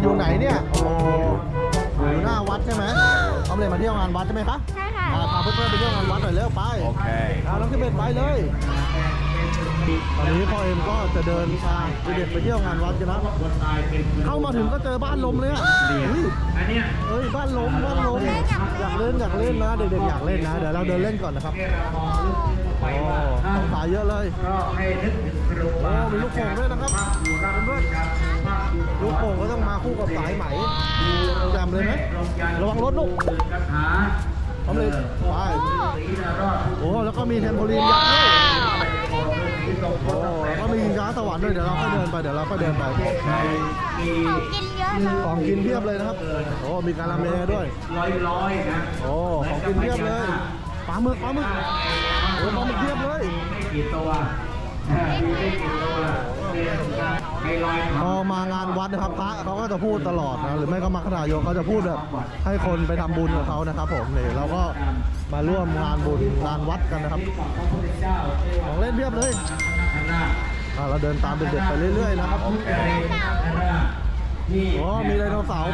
ดอยู่ไหนเนี่ยโอ้โหอยู่หน้าวัดใช่ไหมออมเล็ตมาเที่ยวงานวัดใช่ไหมคะใช่ค่ะอ่าพาเพื่อนๆไปเที่ยวงานวัดหน่อยเร็วไป Okay. เอาน้องเชเบตไปเลย ตอนนี้พ่อเอ็มก็จะเดินพาเด็กๆไปเที่ยวงานวัดกันนะเข้ามาถึงก็เจอบ้านลมเลยอะอุ้ยเอ้ยบ้านลมบ้านลมอยากเล่นอยากเล่นนะเด็กๆอยากเล่นนะเดี๋ยวเราเดินเล่นก่อนนะครับโอ้ต้องขายเยอะเลยก็ให้นึกถึงครูโอ้มีลูกโป่งด้วยนะครับเพื่อนๆ ลูกโป่งก็ต้องมาคู่กับสายไหมจมเลยไหมระวังรถลูกคาถาทำเลยไปโอ้แล้วก็มีเทมโพลีนยักษ์ด้วยโอ้แล้วก็มีช้าสวรรค์ด้วยเดี๋ยวเราค่อยเดินไปเดี๋ยวเราค่อยเดินไปของกินเยอะเลยของกินเพียบเลยนะครับโอ้มีการาเมด้วยร้อยร้อยๆนะโอ้ของกินเพียบเลยปลาหมึกปลาหมึกโอ้ปลาหมึกเพียบเลยไม่กี่ตัวมีไม่กี่ตัว พอมางานวัดนะครับพระเขาก็จะพูดตลอดนะหรือไม่ก็มาขนาโยเขาจะพูดแบบให้คนไปทำบุญกับเขานะครับ ผมนี่เราก็มาร่วมงานบุญงานวัดกันนะครับของเล่นเพียบเลยข้างหน้าอะเราเดินตามเด็กๆไปเรื่อยๆนะครับที่โอ้มีไดโนเสาร์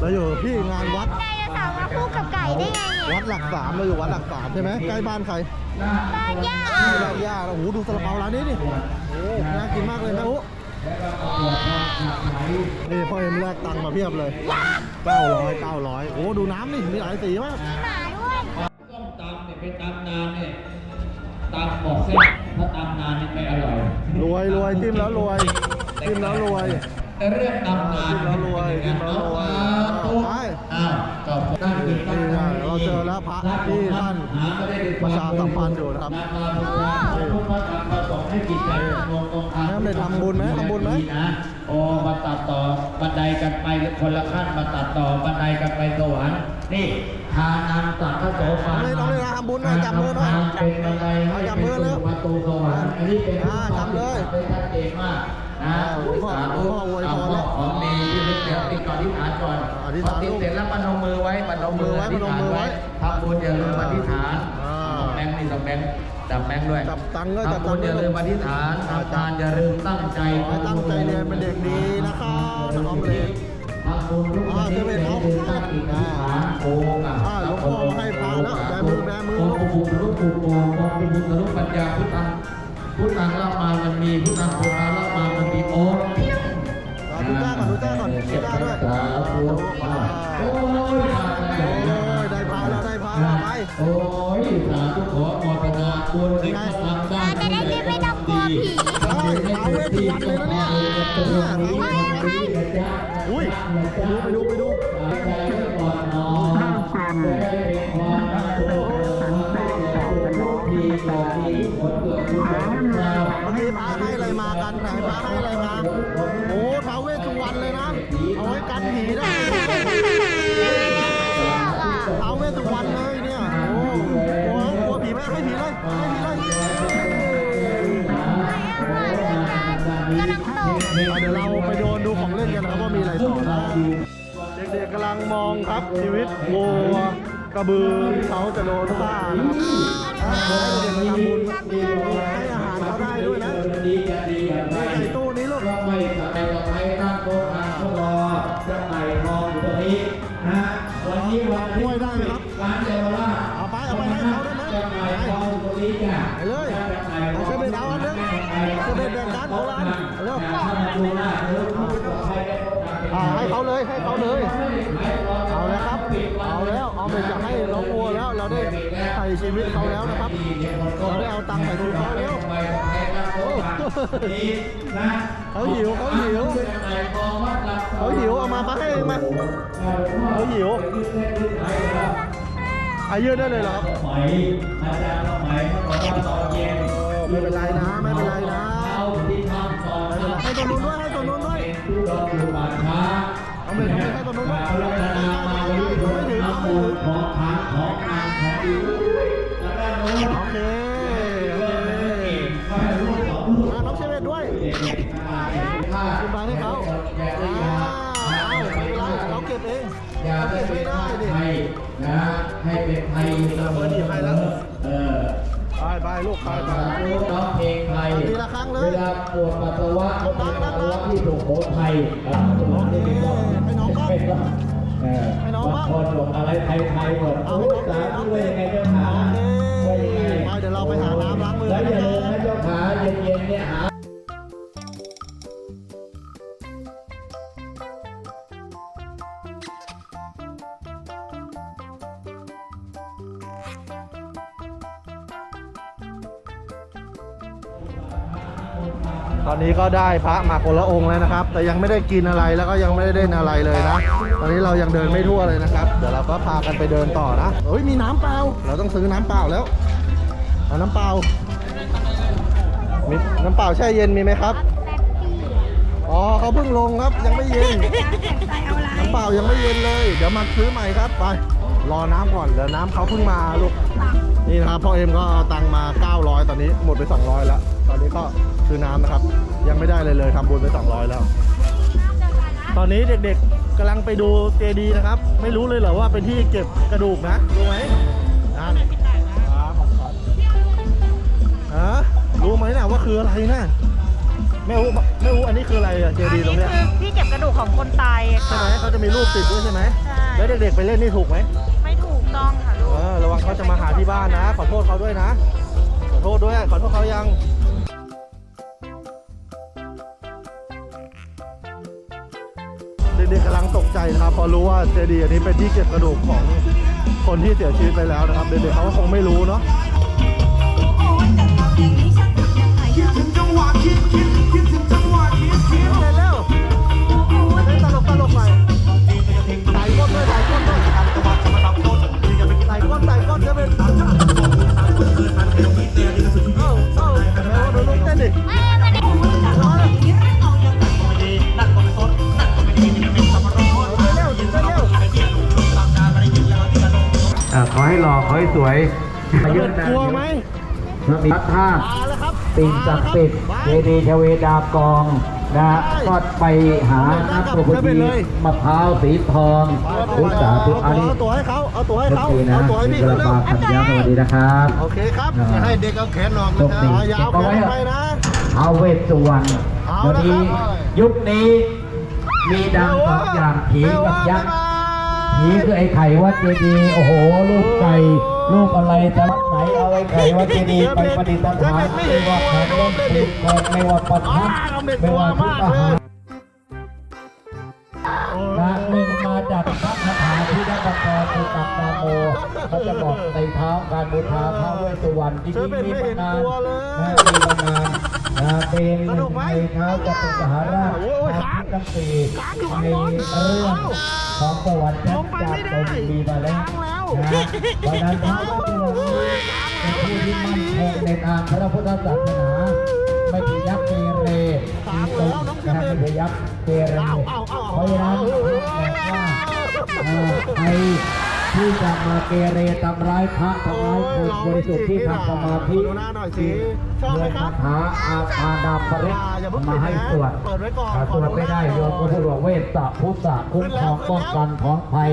เราอยู่ที่งานวัดไดโนเสาร์มาคู่กับไก่ได้ไงเนี่ยวัดหลักสามเราอยู่วัดหลักสามใช่ไหมใกล้บ้านใคร บ้านย่าที่ร้านย่าโอ้โหดูซาลาเปาร้านนี้ดิโอ้น่ากินมากเลยนะโอ้นี่พ่อเอ็มแลกตังค์มาเพียบเลย900 900โอ้ดูน้ำนี่มีหลายสีมากมีหมาด้วยส้มตำเนี่ยเป็นตำนานเนี่ยตำบอกเส้นถ้าตำนานนี่ไม่อร่อยรวยรวยจิ้มแล้วรวยจิ้มแล้วรวยแต่เรื่องตำนานกินแล้วรวยกินแล้วรวยตุ๊กไป อ้าวก็ตั้งกินตั้งนี่ไงเราเจอแล้วพระที่ท่านประชาสัมพันธ์อยู่นะครับมาบูชาพุทธธรรมประสงค์ให้จิตใจรวมตรงทางแม่ได้ทำบุญไหมทำบุญไหมนะโอ้มาตัดต่อบันไดกันไปคนละขั้นมาตัดต่อบันไดกันไปสวรรค์นี่ทานังสังฆโสภาเอาเลยเอาเลยนะทำบุญหน่อยจับมือหน่อยเป็นบันไดเอาจับมือเร็วประตูสวรรค์อันนี้เป็นอ่าจับเลยเป็นชัดเจนมากนะหลวงพ่อสาธุหลวงพ่ออวยพรเาของดีที่ลึกเดี๋ยว ติดก่อนที่ฐานก่อนอธิษฐานพอติดเสร็จแล้วปนมมือไว้ปนมมือไว้อธิษฐานพนมมือไว้ไว้ทำบุญอย่าลืมอธิษฐานอ่าแบงค์นี่ต้องแบงค์จับแบงค์ด้วยจับตังค์ด้วยจับทำตับุงญค์อด้วยย่าลืมอธิษฐานทำทานอย่าลืมตั้งใจขอให้ตั้งใจเรียนเป็นเด็กดีนะครับน้องเล็กทำบุญทุกอ่าจะเป็นเอาลืมตั้งจิตอธิษฐานโอ้กับอ่าหลวงพ่อให้พระแล้วแบมือแบมือองค์ปู่พระลูกปู่โป่องค์ปู่บุญทะลุปัญญาพุทธังพุทธังละมามันมีพุทธังโภคาละมามันมีโอ้อ่า ดูจ้าก่อนดูจ้าก่อนดูจ้าด้วยโอ้ยได้พระแล้วได้พระแล้วไปโอ้ยสาธุขอโมทนาบุญที่ทำได้จะได้ไม่ต้องกลัวผีใช่ท้าเวสสุวรรณเลยนะเนี่ยเนี่ยท้าวเวสสุวรรณอุ้ยไปดูไปดูไปดูเมื่อกี้พระให้อะไรมากันไหนพระให้อะไรมา โอ้ท้าวเวส สุวรรณเลยนะ เอาไว้กันผีได้ท้าวเวสสุวรรณเลยเนี่ย โอ้โหกลัวผีไหมให้ผีเลยให้ผีเลยกำลังตกเดี๋ยวเราไปโดนดูของเล่นกันนะครับว่ามีอะไรต่อนะเด็กๆกำลังมองครับชีวิตวัวกระบือที่เขาจะโดนฆ่านะครับให้เด็กๆไปทำบุญให้อาหารเขาได้ด้วยนะนี่ไก่ตู้นี้ลูก ก็ไม่ใส่กับใครนั่งโต๊ะทานเขารอจะไต่ทองอยู่ตรงนี้นะวันนี้วันที่ร้านเยาวราชเอาไปเอาไปให้เขาได้ไหมจะไต่ทองอยู่ตรงนี้จ้ะไปเลยเอาเชฟเบนเอาอันนึงเชฟเบนแบ่งกันโบราณเร็ว ถ้ามาดูหน้าเธอรู้กับใครได้โต๊ะทานอ่าให้เขาเลยให้เขาเลย เอาแล้วครับ เอาแล้วเอาไปจะให้น้องวัวแล้ว เราได้ใส่ชีวิตเขาแล้วนะครับ เราได้เอาตังค์ใส่ชีวิตเขาแล้ว นนี่นะเขาหิวเขาหิวไต่ทองวัดหลักเขาหิวเอามาปะให้เองมาเขาหิวอายืดได้เลยเหรอครับไหมอาจารย์ไหมเขาบอกว่าตอนเย็นไม่เป็นไรนะไม่เป็นไรนะเอาที่ทำก่อนไม่เป็นไรให้ตัวนู้นด้วยให้ตัวนู้นด้วยผู้ดอกอยู่ป่าช้าเอาไปเอาไปให้ตัวนู้นด้วยเอาลักษณะมาวันนี้ของน้ำมูลของทางของนางของดีแล้วด้านโน้นโอเค เป็นไทยเสมอเออไปไปลูกไปไปร้องเพลงไทยทีละครั้งเลยเวลาปวดปัสสาวะก็ปวดปัสสาวะที่สุโขทัยอ่าร้องเพลให้น้องบ้างเออให้น้องบ้างบางคนบอกอะไรไทยไทยหมดเอาโอ้ให้ยน้องสาธุว่ายังไงเจ้าขาว่ายังไงไปเดี๋ยวเราไปหาน้ำล้างมือแล้วกันอย่านะลืมนะเจ้าขาเย็นๆเนี่ยหา ตอนนี้ก็ได้พระมาคนละองค์แล้วนะครับ แต่ยังไม่ได้กินอะไรแล้วก็ยังไม่ได้เล่นอะไรเลยนะ ตอนนี้เรายังเดินไม่ทั่วเลยนะครับ เดี๋ยวเราก็พากันไปเดินต่อนะเฮ้ยมีน้ำเปล่า เราต้องซื้อน้ำเปล่าแล้วเอาน้ำเปล่ามีน้ำเปล่าแช่เย็นมีไหมครับ อ๋อเขาเพิ่งลงครับยังไม่เย็น น้ำเปล่ายังไม่เย็นเลย เดี๋ยวมาซื้อใหม่ครับไป รอน้ำก่อนเดี๋ยวน้ำเขาเพิ่งมาลูก นี่นะครับพ่อเอ็มก็เอาตังค์มา 900 ตอนนี้หมดไป 200 แล้วต อนนี้ก็ซื้อน้ำนะครับ ยังไม่ได้เลยเลยทำบุญไป 200 แล้ว ตอนนี้เด็กๆกำลังไปดูเจดีย์นะครับ ไม่รู้เลยเหรอว่าเป็นที่เก็บกระดูกนะรู้ไหมนั่นฮะรู้ไหมนะว่าคืออะไรนะไม่รู้ไม่รู้อันนี้คืออะไรอะเจอันดีย์ตรนี้งเนี้ยคือที่เก็บกระดูกของคนตายใช่ค่ะไหมเขาจะมีรูปติดด้วยใช่ไหมใช่แล้วเด็กๆไปเล่นนี่ถูกไหมไม่ถูกต้องค่ะลูกเออระวังเขาจะมาหาที่บ้านนะ ขอโทษเขาด้วยนะ ขอโทษด้วย ขอโทษเขายัง ด็กๆกำลังตกใจนะครับพอรู้ว่าเจดีย์อันนี้เป็นที่เก็บกระดูกของคนที่เสียชีวิตไปแล้วนะครับ เด็กๆเขาก็คงไม่รู้เนาะ ระธาตุมาแล้วครับสิ่งศักดิ์สิทธิ์เจดีย์เทเวดากองนะฮะก็ไปหาน้ำโปรพดีมะพร้าวสีทองอุตสาธุอันนี้เอาตัวให้เขาเอาตัวให้โอเขาเคนะเอาตัวให้มีพี่กเขาระเร็วบาขันยาวสวัสดีนะครับโอเคครับอ่าให้เด็กเอาแขนออกโชนะคดียาวเก็บแขเอาไว้นไปนะเอาเวทสุวรรณเอาเดี๋ยวละครับนี้ยุคนี้มีดังสองอย่างผีกับยักษ์ผีคือไอ้ไข่วัดเจดีย์โอ้โหลูกไก่ ลูกอะไรจะวัดไหนเอาไอ้ไขวัดเจดีย์ไปประดิษฐานไม่ว่าแขนเล่นตีกดไม่ว่าปัดทัดไม่ว่าทุกอาหารนะหนึ่งมาจากพระคาถาที่ได้ประกอบคือตักนาโมเขาจะบอกในเท้าการบูชาพระเวสสุวรรณที่นี่มีมานานมีมานาน เป็นหนึ่งในเท้าจตุสหราชอาทิตย์ทั้งสี่ในเรื่องของประวัติชั้นจากตนมีมาแล้วนะเพราะฉะนั้นพระเวสสุวรรณเป็นผู้ที่มั่นคงในทางพระพุทธศาสนาไม่พยักเกเรมีตนนะไม่พยักเกเรเพราะฉะนั้นบอกว่าเอ่อใคร ที่จะมาเกเรทำร้ายพระทำร้ายคนบริสุทธิ์ที่ทำสมาธิดูหน้าหน่อยสิชอบไหมเมื่อครัคาบถาอาพาดาปริศอย่าเพิ่งมาให้สวดเปิดไว้ก่อนถ้าสวดไม่ได้โยมก็พูดว่าเวสสะพุทธะคุ้มครองป้องกันของภัย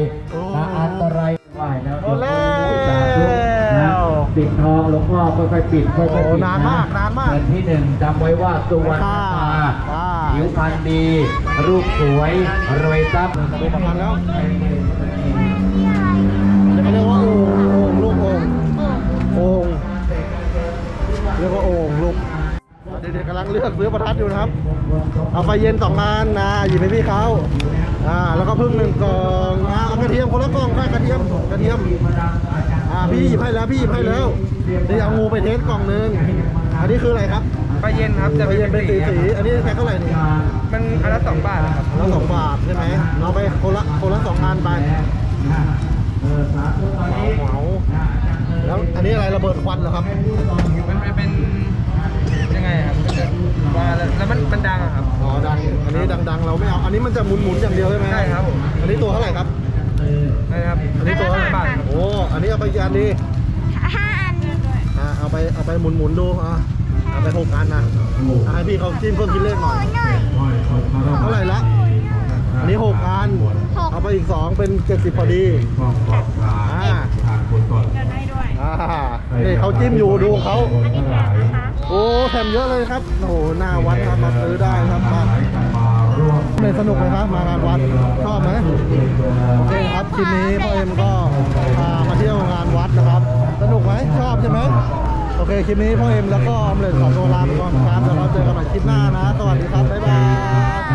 นะอันตรายไหวแล้วโยมสาธุนะปิดทองหลวงพ่อค่อยๆปิดค่อยๆปิดโอ้นานมากนานมากเดือนที่หนึ่งจำไว้ว่าสุวรรณตาอ่าผิวพรรณดี รูปสวยรวยทรัพย์ งเลือกซื้อประทัดอยู่นะครับ เอาไฟเย็นสองงานนะหยิบให้พี่เขาอ่าแล้วก็พึ่งหนึ่งกล่องอ่าเอากระเทียมคนละกล่องค่ะกระเทียมกระเทียมอ่าพี่หยิบให้แล้วพี่หยิบให้แล้วเดี๋ยวเอางูไปเทสกล่องหนึงอันนี้คืออะไรครับปลาเย็นครับจะไฟเย็นเป็นสีสีอันนี้แค่เท่าไหร่นี่มันอันละสองบาทครับแล้วสองบาทใช่ไหมเอาไปคนละคนละสองงานไปเหมาแล้วอันนี้อะไรระเบิดควันเหรอครับ มันมันเป็นยังไงครับมันจะ ว่าแล้วแล้วมันมันดังอะครับ อ๋อดัง อันนี้ดังๆ เราไม่เอา อันนี้มันจะหมุนๆอย่างเดียวใช่ไหมใช่ครับผม อันนี้ตัวเท่าไหร่ครับ นะครับอันนี้ตัวเท่าไหร่บาทโอ้ อันนี้เอาไปกี่อันดีห้าอันอ่าเอาไปเอาไปหมุนๆดูอะเอาไปหกอันนะอะให้พี่เขาจิ้มเพิ่มคิดเลขหน่อยเท่าไหร่ละ อันนี้หกอัน เอาไปอีกสองเป็นเจ็ดสิบพอดีอ่าอ่า นี่เขาจิ้มอยู่ดูเขา โอ้แถมเยอะเลยครับโอ้โหหน้าวัดครับมาซื้อได้ครับมาเลยสนุกไหมครับมางานวัดชอบไหมโอเคครับคลิปนี้พ่อเอ็มก็พามาเที่ยวงานวัดนะครับ สนุกไหมชอบใช่ไหมโอเคคลิปนี้พ่อเอ็มแล้วก็อมเล็ตขอตัวลาไปก่อนครับแล้วเราเจอกันใหม่คลิปหน้านะ สวัสดีครับบ๊ายบาย